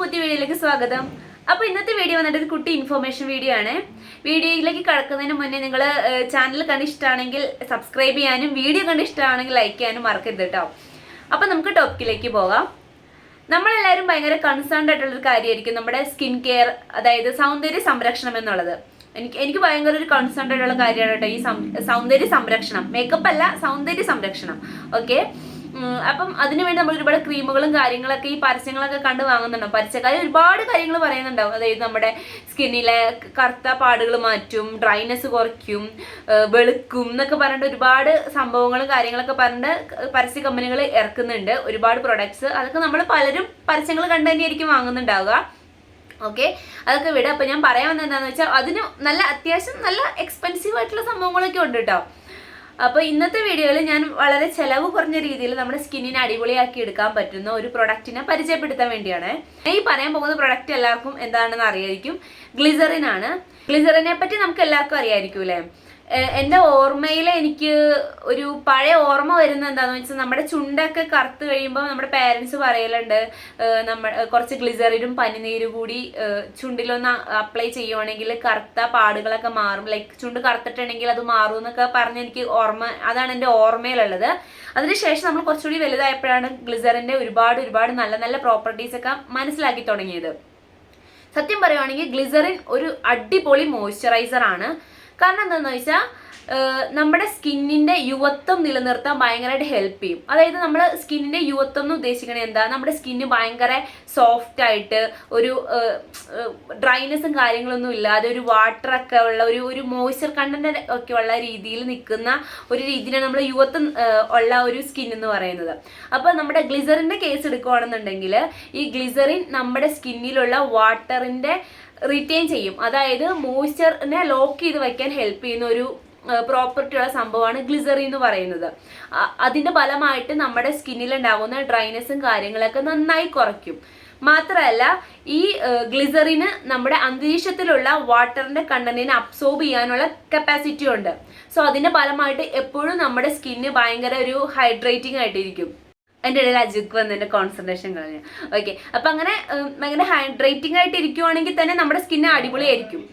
പുതിയ വീഡിയോയിലേക്ക് സ്വാഗതം. അപ്പോൾ ഇന്നത്തെ വീഡിയോ വന്നിട്ട് ഒരു കുട്ടി ഇൻഫോർമേഷൻ വീഡിയോ ആണ്. വീഡിയോയിലേക്ക് കടക്കുന്നതിന് മുന്നേ നിങ്ങൾ ചാനൽ കണ്ട് ഇഷ്ടമാണെങ്കിൽ സബ്സ്ക്രൈബ് ചെയ്യാനും വീഡിയോ കണ്ട് ഇഷ്ടമാണെങ്കിൽ ലൈക്ക് ചെയ്യാനും മറക്കരുത് കേട്ടോ അപ്പോൾ നമുക്ക് ടോപ്പിക്കിലേക്ക് പോകാം. നമ്മളെല്ലാവരും ഭയങ്കര കൺസേൺഡ് ആയിട്ടുള്ളൊരു കാര്യമായിരിക്കും നമ്മുടെ സ്കിൻ കെയർ അതായത് സൗന്ദര്യ സംരക്ഷണം എന്നുള്ളത്. എനിക്ക് എനിക്ക് ഭയങ്കര ഒരു കൺസേൺഡ് ആയിട്ടുള്ള കാര്യമാണ് കേട്ടോ ഈ സൗന്ദര്യ സംരക്ഷണം. മേക്കപ്പ് അല്ല സൗന്ദര്യ സംരക്ഷണം. ഓക്കെ അപ്പം അതിനുവേണ്ടി നമ്മൾ ഒരുപാട് ക്രീമുകളും കാര്യങ്ങളൊക്കെ ഈ പരസ്യങ്ങളൊക്കെ കണ്ട് വാങ്ങുന്നുണ്ടാവും പരസ്യക്കാർ ഒരുപാട് കാര്യങ്ങൾ പറയുന്നുണ്ടാവും. അതായത് നമ്മുടെ സ്കിന്നിലെ കറുത്ത പാടുകൾ മാറ്റും ഡ്രൈനെസ് കുറയ്ക്കും വെളുക്കും എന്നൊക്കെ പറഞ്ഞിട്ട് ഒരുപാട് സംഭവങ്ങളും കാര്യങ്ങളൊക്കെ പറഞ്ഞിട്ട് പരസ്യ കമ്പനികൾ ഇറക്കുന്നുണ്ട്. ഒരുപാട് പ്രൊഡക്ട്സ് അതൊക്കെ നമ്മൾ പലരും പരസ്യങ്ങൾ കണ്ട് തന്നെയായിരിക്കും വാങ്ങുന്നുണ്ടാവുക. ഓക്കെ അതൊക്കെ വിടാം. അപ്പൊ ഞാൻ പറയാൻ വന്നത് എന്താണെന്ന് വെച്ചാൽ അതിന് നല്ല അത്യാവശ്യം നല്ല എക്സ്പെൻസീവ് ആയിട്ടുള്ള സംഭവങ്ങളൊക്കെ ഉണ്ട് കേട്ടോ അപ്പോൾ ഇന്നത്തെ വീഡിയോയിൽ ഞാൻ വളരെ ചിലവ് കുറഞ്ഞ രീതിയിൽ നമ്മുടെ സ്കിന്നിനെ അടിപൊളിയാക്കി എടുക്കാൻ പറ്റുന്ന ഒരു പ്രൊഡക്റ്റിനെ പരിചയപ്പെടുത്താൻ വേണ്ടിയാണ്. ഈ പറയാൻ പോകുന്ന പ്രൊഡക്റ്റ് എല്ലാവർക്കും എന്താണെന്ന് അറിയായിരിക്കും? ഗ്ലിസറിൻ ആണ്. ഗ്ലിസറിനെ പറ്റി നമുക്ക് എല്ലാവർക്കും അറിയായിരിക്കും അല്ലേ? എന്റെ ഓർമ്മയിൽ എനിക്ക് ഒരു പഴയ ഓർമ്മ വരുന്നത് എന്താണെന്ന് വെച്ചാൽ നമ്മുടെ ചുണ്ടൊക്കെ കറുത്ത് കഴിയുമ്പോൾ നമ്മുടെ പേരൻസ് പറയലുണ്ട് നമ്മൾ കുറച്ച് ഗ്ലിസറിനും പനിനീരും കൂടി ചുണ്ടിലൊന്ന് അപ്ലൈ ചെയ്യുവാണെങ്കിൽ കറുത്ത പാടുകളൊക്കെ മാറും. ലൈക്ക് ചുണ്ട് കറുത്തിട്ടുണ്ടെങ്കിൽ അത് മാറും എന്നൊക്കെ പറഞ്ഞ് എനിക്ക് ഓർമ്മ അതാണ് എന്റെ ഓർമ്മയിലുള്ളത്. അതിനുശേഷം നമ്മൾ കുറച്ചുകൂടി വലുതായപ്പോഴാണ് ഗ്ലിസറിന്റെ ഒരുപാട് ഒരുപാട് നല്ല നല്ല പ്രോപ്പർട്ടീസ് ഒക്കെ മനസ്സിലാക്കി തുടങ്ങിയത്. സത്യം പറയുവാണെങ്കിൽ ഗ്ലിസറിൻ ഒരു അടിപൊളി മോയ്സ്ചറൈസർ ആണ്. കാരണം എന്താണെന്ന് വെച്ചാൽ നമ്മുടെ സ്കിന്നിന്റെ യുവത്വം നിലനിർത്താൻ ഭയങ്കരമായിട്ട് ഹെൽപ്പ് ചെയ്യും. അതായത് നമ്മൾ സ്കിന്നിന്റെ യുവത്വം എന്ന് ഉദ്ദേശിക്കണത് എന്താ? നമ്മുടെ സ്കിന്ന് ഭയങ്കര സോഫ്റ്റ് ആയിട്ട് ഒരു ഡ്രൈനെസ്സും കാര്യങ്ങളൊന്നും ഇല്ലാതെ ഒരു വാട്ടർ ഒക്കെ ഉള്ള ഒരു ഒരു മോയ്സ്ചർ കണ്ടന്റ് ഒക്കെ ഉള്ള രീതിയിൽ നിൽക്കുന്ന ഒരു രീതിയിലാണ് നമ്മൾ യുവത്വം ഉള്ള ഒരു സ്കിൻ എന്ന് പറയുന്നത്. അപ്പോൾ നമ്മുടെ ഗ്ലിസറിന്റെ കേസ് എടുക്കുകയാണെന്നുണ്ടെങ്കിൽ ഈ ഗ്ലിസറിൻ നമ്മുടെ സ്കിന്നിലുള്ള വാട്ടറിന്റെ റിറ്റെയിൻ ചെയ്യും. അതായത് മോയ്സ്ചറിനെ ലോക്ക് ചെയ്ത് വയ്ക്കാൻ ഹെൽപ്പ് ചെയ്യുന്ന ഒരു പ്രോപ്പർട്ടി ഉള്ള സംഭവമാണ് ഗ്ലിസറി എന്ന് പറയുന്നത്. അതിന്റെ ഫലമായിട്ട് നമ്മുടെ സ്കിന്നിൽ ഉണ്ടാകുന്ന ഡ്രൈനെസ്സും കാര്യങ്ങളൊക്കെ നന്നായി കുറയ്ക്കും. മാത്രമല്ല ഈ ഗ്ലിസറിന് നമ്മുടെ അന്തരീക്ഷത്തിലുള്ള വാട്ടറിന്റെ കണ്ടന്റിനെ അബ്സോർബ് ചെയ്യാനുള്ള കപ്പാസിറ്റി ഉണ്ട്. സോ അതിന്റെ ഫലമായിട്ട് എപ്പോഴും നമ്മുടെ സ്കിന്ന് ഭയങ്കര ഒരു ഹൈഡ്രേറ്റിംഗ് ആയിട്ടിരിക്കും. എന്റെ ഇടയിൽ അജുക്ക് വന്ന് എന്റെ കോൺസെൻട്രേഷൻ കളഞ്ഞു. ഓക്കെ അപ്പം അങ്ങനെ അങ്ങനെ ഹൈഡ്രേറ്റിംഗ് ആയിട്ട് ഇരിക്കുവാണെങ്കിൽ തന്നെ നമ്മുടെ സ്കിന്ന് അടിപൊളിയായിരിക്കും.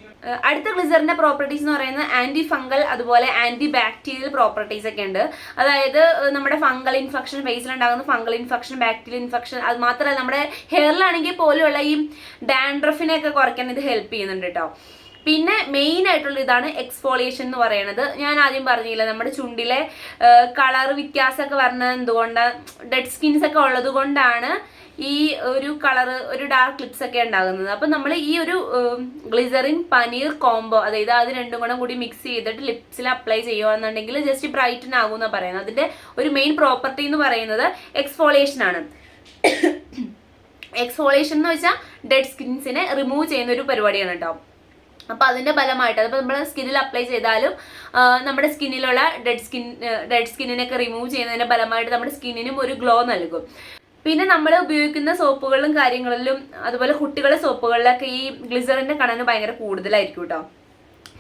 അടുത്ത ഗ്ലിസറിന്റെ പ്രോപ്പർട്ടീസ് എന്ന് പറയുന്നത് ആന്റി ഫംഗൽ അതുപോലെ ആന്റി ബാക്ടീരിയൽ പ്രോപ്പർട്ടീസ് ഒക്കെ ഉണ്ട്. അതായത് നമ്മുടെ ഫംഗൽ ഇൻഫെക്ഷൻ ഫേസിലുണ്ടാകുന്ന ഫംഗൽ ഇൻഫെക്ഷൻ ബാക്ടീരിയൽ ഇൻഫെക്ഷൻ അത് മാത്രമല്ല നമ്മുടെ ഹെയറിലാണെങ്കിൽ പോലുള്ള ഈ ഡാൻഡ്രഫിനെ ഒക്കെ കുറയ്ക്കാൻ ഇത് ഹെൽപ്പ് ചെയ്യുന്നുണ്ട് കേട്ടോ പിന്നെ മെയിൻ ആയിട്ടുള്ള ഇതാണ് എക്സ്ഫോളിയേഷൻ എന്ന് പറയുന്നത് ഞാൻ ആദ്യം പറഞ്ഞില്ല നമ്മുടെ ചുണ്ടിലെ കളർ വ്യത്യാസമൊക്കെ വരുന്നത് എന്തുകൊണ്ടാണ് ഡെഡ് സ്കിൻസ് ഒക്കെ ഉള്ളത് കൊണ്ടാണ് ഈ ഒരു കളർ ഒരു ഡാർക്ക് ലിപ്സ് ഒക്കെ ഉണ്ടാകുന്നത്. അപ്പം നമ്മൾ ഈ ഒരു ഗ്ലിസറിൻ പനീർ കോംബോ അതായത് അത് രണ്ടും കൂടെ കൂടി മിക്സ് ചെയ്തിട്ട് ലിപ്സിൽ അപ്ലൈ ചെയ്യുകയാണെന്നുണ്ടെങ്കിൽ ജസ്റ്റ് ബ്രൈറ്റൻ ആകും എന്നാണ് പറയുന്നത്. അതിന്റെ ഒരു മെയിൻ പ്രോപ്പർട്ടി എന്ന് പറയുന്നത് എക്സ്ഫോളിയേഷൻ ആണ്. എക്സ്ഫോളിയേഷൻ എന്ന് വെച്ചാൽ ഡെഡ് സ്കിൻസിനെ റിമൂവ് ചെയ്യുന്ന ഒരു പരിപാടിയാണ് കേട്ടോ അപ്പൊ അതിന്റെ ഫലമായിട്ട് അതിപ്പോൾ നമ്മൾ സ്കിന്നിൽ അപ്ലൈ ചെയ്താലും നമ്മുടെ സ്കിന്നിലുള്ള ഡെഡ് സ്കിൻ ഡെഡ് സ്കിന്നിനൊക്കെ റിമൂവ് ചെയ്യുന്നതിന്റെ ഫലമായിട്ട് നമ്മുടെ സ്കിന്നിനും ഒരു ഗ്ലോ നൽകും. പിന്നെ നമ്മൾ ഉപയോഗിക്കുന്ന സോപ്പുകളിലും കാര്യങ്ങളിലും അതുപോലെ കുട്ടികളുടെ സോപ്പുകളിലൊക്കെ ഈ ഗ്ലിസറിന്റെ കണന് ഭയങ്കര കൂടുതലായിരിക്കും കേട്ടോ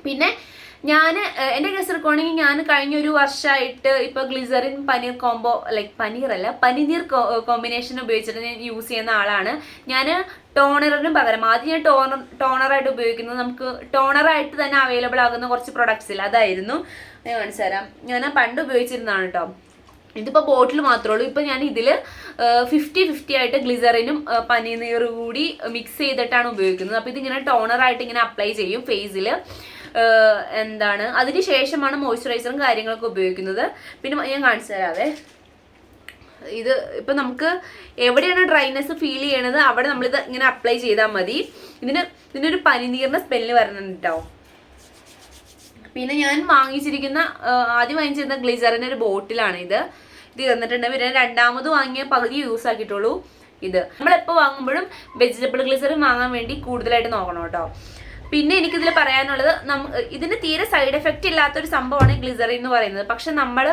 പിന്നെ ഞാൻ എന്റെ കേസ് എടുക്കുകയാണെങ്കിൽ ഞാൻ കഴിഞ്ഞ ഒരു വർഷമായിട്ട് ഇപ്പോൾ ഗ്ലിസറിൻ പനീർ കോംബോ ലൈക്ക് പനീർ അല്ല പനിനീർ കോമ്പിനേഷൻ ഉപയോഗിച്ചിട്ട് ഞാൻ യൂസ് ചെയ്യുന്ന ആളാണ്. ഞാൻ ടോണറിന് പകരം ആദ്യം ഞാൻ ടോണർ ടോണറായിട്ട് ഉപയോഗിക്കുന്നത് നമുക്ക് ടോണറായിട്ട് തന്നെ അവൈലബിൾ ആകുന്ന കുറച്ച് പ്രൊഡക്ട്സ് ഇല്ല. അതായിരുന്നു. തരാം. ഞാൻ പണ്ട് ഉപയോഗിച്ചിരുന്നതാണ് കേട്ടോ ഇതിപ്പോൾ ബോട്ടിൽ മാത്രമേ ഉള്ളൂ. ഇപ്പം ഞാൻ ഇതിൽ ഫിഫ്റ്റി ഫിഫ്റ്റി ആയിട്ട് ഗ്ലിസറിനും പനീനീറും കൂടി മിക്സ് ചെയ്തിട്ടാണ് ഉപയോഗിക്കുന്നത്. അപ്പോൾ ഇതിങ്ങനെ ടോണറായിട്ട് ഇങ്ങനെ അപ്ലൈ ചെയ്യും ഫേസിൽ എന്താണ്? അതിന് ശേഷമാണ് മോയ്സ്ചറൈസറും കാര്യങ്ങളൊക്കെ ഉപയോഗിക്കുന്നത്. പിന്നെ ഞാൻ കാണിച്ചു തരാവേ. ഇത് ഇപ്പൊ നമുക്ക് എവിടെയാണ് ഡ്രൈനെസ് ഫീൽ ചെയ്യണത് അവിടെ നമ്മളിത് ഇങ്ങനെ അപ്ലൈ ചെയ്താൽ മതി. ഇതിന് ഇതിനൊരു പനിനീറിന്റെ സ്മെല്ല് വരുന്നുണ്ട് കേട്ടോ പിന്നെ ഞാൻ വാങ്ങിച്ചിരിക്കുന്ന ആദ്യം വാങ്ങിച്ചിരുന്ന ഗ്ലിസറിന്റെ ഒരു ബോട്ടിലാണ് ഇത്. ഇത് തന്നിട്ടുണ്ട്. പിന്നെ രണ്ടാമത് വാങ്ങിയ പകുതി യൂസ് ആക്കിയിട്ടുള്ളൂ ഇത്. നമ്മളെപ്പോൾ വാങ്ങുമ്പോഴും വെജിറ്റബിൾ ഗ്ലിസറിൻ വാങ്ങാൻ വേണ്ടി കൂടുതലായിട്ട് നോക്കണം കേട്ടോ. പിന്നെ എനിക്കിതിൽ പറയാനുള്ളത് നമ്മ ഇതിന് തീരെ സൈഡ് എഫക്റ്റ് ഇല്ലാത്തൊരു സംഭവമാണ് ഗ്ലിസറിൻ എന്ന് പറയുന്നത്. പക്ഷെ നമ്മൾ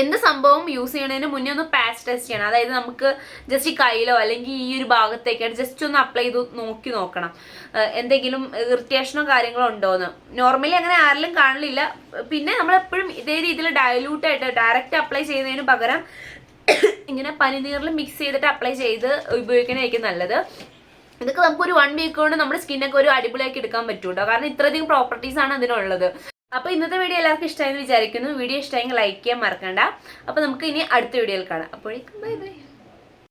എന്ത് സംഭവം യൂസ് ചെയ്യണതിന് മുന്നേ ഒന്ന് പാച്ച് ടെസ്റ്റ് ചെയ്യണം. അതായത് നമുക്ക് ജസ്റ്റ് ഈ കയ്യിലോ അല്ലെങ്കിൽ ഈ ഒരു ഭാഗത്തേക്കായിട്ട് ജസ്റ്റ് ഒന്ന് അപ്ലൈ ചെയ്ത് നോക്കി നോക്കണം. എന്തെങ്കിലും ഇറിറ്റേഷനോ കാര്യങ്ങളോ ഉണ്ടോ എന്ന് നോർമലി അങ്ങനെ ആരെങ്കിലും കാണില്ല. പിന്നെ നമ്മൾ എപ്പോഴും ഇതേ രീതിയിൽ ഡയലൂട്ട് ആയിട്ട് ഡയറക്റ്റ് അപ്ലൈ ചെയ്യുന്നതിന് പകരം ഇങ്ങനെ പനിനീറിൽ മിക്സ് ചെയ്തിട്ട് അപ്ലൈ ചെയ്ത് ഉപയോഗിക്കുന്നതായിരിക്കും നല്ലത്. ഇതൊക്കെ നമുക്ക് ഒരു വൺ വീക്ക് കൊണ്ട് നമ്മുടെ സ്കിന്നൊക്കെ ഒരു അടിപൊളിയാക്കി എടുക്കാൻ പറ്റും കാരണം ഇത്രയധികം പ്രോപ്പർട്ടീസ് ആണ് അതിനുള്ളത്. അപ്പോൾ ഇന്നത്തെ വീഡിയോ എല്ലാവർക്കും ഇഷ്ടമായെന്ന് വിചാരിക്കുന്നു. വീഡിയോ ഇഷ്ടമായെങ്കിൽ ലൈക്ക് ചെയ്യാൻ മറക്കണ്ട. അപ്പോൾ നമുക്ക് ഇനി അടുത്ത വീഡിയോയിൽ കാണാം. അപ്പോഴേക്കും ബൈ ബൈ